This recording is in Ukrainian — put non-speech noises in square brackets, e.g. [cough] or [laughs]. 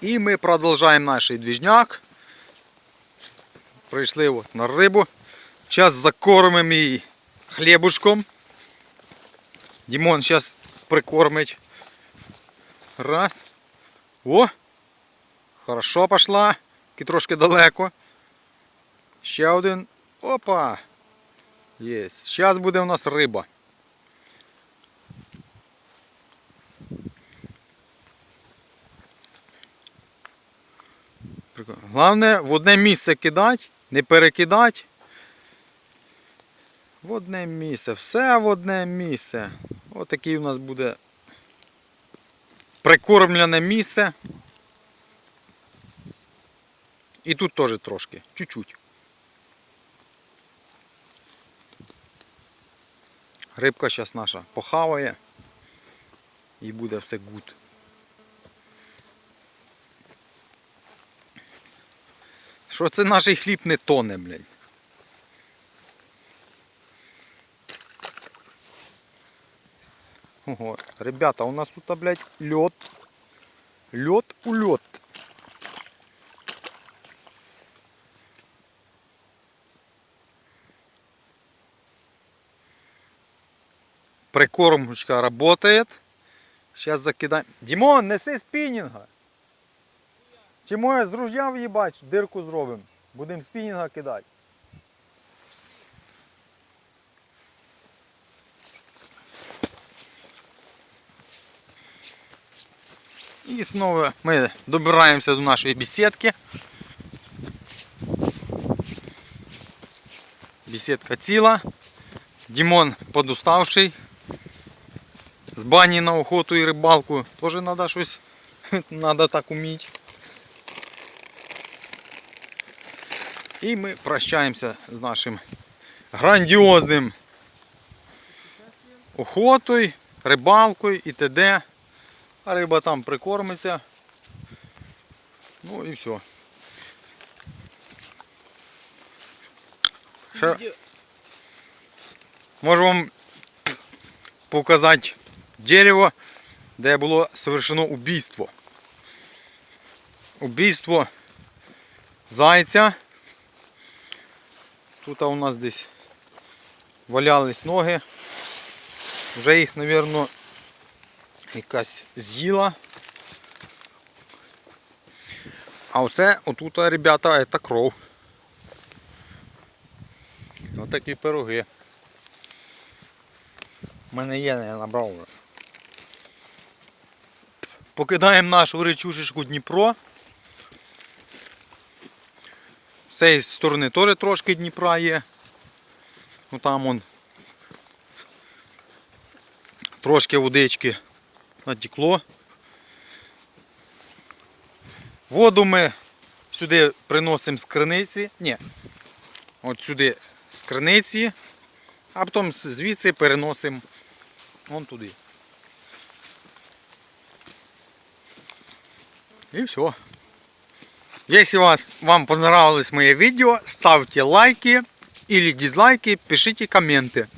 І ми продовжуємо наш двіжняк. Прийшли от на рибу. Зараз закормимо її хлібушком. Дімон зараз прикормить. Раз. О! Хорошо пішла. Тільки трошки далеко. Ще один. Опа! Є. Зараз буде у нас риба. Прикольно. Головне в одне місце кидати, не перекидати. В одне місце, все в одне місце. Отакий у нас буде прикормлене місце. І тут теж трошки, чуть-чуть. Рибка зараз наша похаває і буде все гуд. Що це наш хліб не тоне, блядь? Ого, ребята, у нас тут, блядь, лед. Лед у лед. Прикормочка работает. Сейчас закидаем. Димон, неси спінінга. Чи може з ружя в'їбать, дирку зробимо. Будемо спінінга кидати. І знову ми добираємося до нашої бесідки. Бесідка ціла. Дімон подуставший. З бані на охоту і рибалку. Теж треба щось. [laughs] Треба так уміти. І ми прощаємося з нашим грандіозним охотою, рибалкою і т.д. А риба там прикормиться. Ну і все. Ще можу вам показати дерево, де було совершено убийство. Убийство зайця. Тут у нас десь валялись ноги. Вже їх, мабуть, якась з'їла. А оце отут, ребята, це кров. Ось такі пироги. У мене є, я набрав. Покидаємо нашу речушечку Дніпро. З цієї сторони теж трошки Дніпра є. Ну там он трошки водички натекло. Воду ми сюди приносимо з криниці. Ні. От сюди з криниці, а потім звідси переносимо вон туди. І все. Если вас, вам понравилось мое видео, ставьте лайки или дизлайки, пишите комменты.